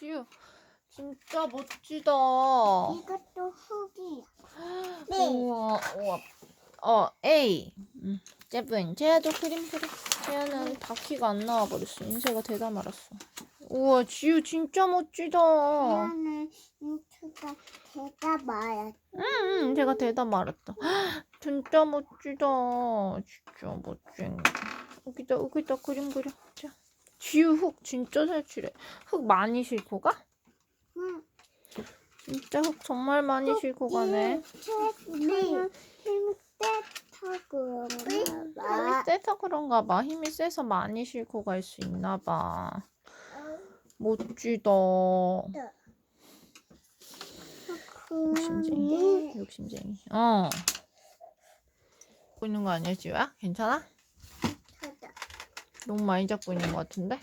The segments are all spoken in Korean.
지우 진짜 멋지다. 이것도 흙이야. 네. 우와, 우와. 어, A. 음, 제분. 제아도 그림 그려. 제아는 바퀴가 안 나와버렸어. 인쇄가 되다 말았어. 우와, 지우 진짜 멋지다. 나는 인투가 대가 말았. 응, 응, 제가 되다 말았다. 헉, 진짜 멋지다. 진짜 멋쟁이. 여기다, 여기다 그림 그려. 자. 지우 흙 진짜 잘 칠해. 흙 많이 싣고 가? 응. 진짜 흙 정말 많이 싣고 가네. 힘이 힘 세서 그런가 힘이 봐. 세서 그런가 봐. 힘이 세서 많이 싣고 갈 수 있나 봐. 멋지다. 욕심쟁이. 욕심쟁이. 어. 잡고 있는 거 아니야, 지우야? 괜찮아? 너무 많이 잡고 있는 것 같은데?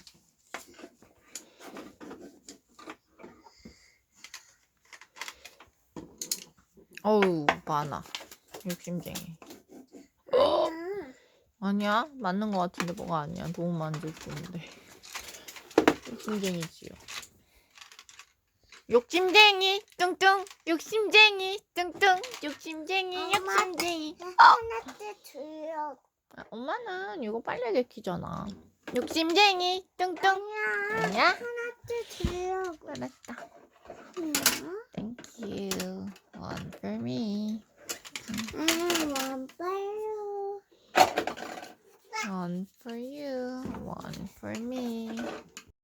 어우, 많아. 욕심쟁이. 아니야? 맞는 것 같은데 뭐가 아니야. 너무 많이 잡고 있는데. 욕심쟁이지요. 욕심쟁이 뚱뚱 욕심쟁이 뚱뚱 욕심쟁이 엄마. 욕심쟁이 하나째 주려고. 아, 엄마는 이거 빨래 개키잖아. 음. 욕심쟁이 뚱뚱. 아니야. 아니야? 하나째 주려고. 알았다. Thank you. One for me. 음, 완빨로. One for you. One for me.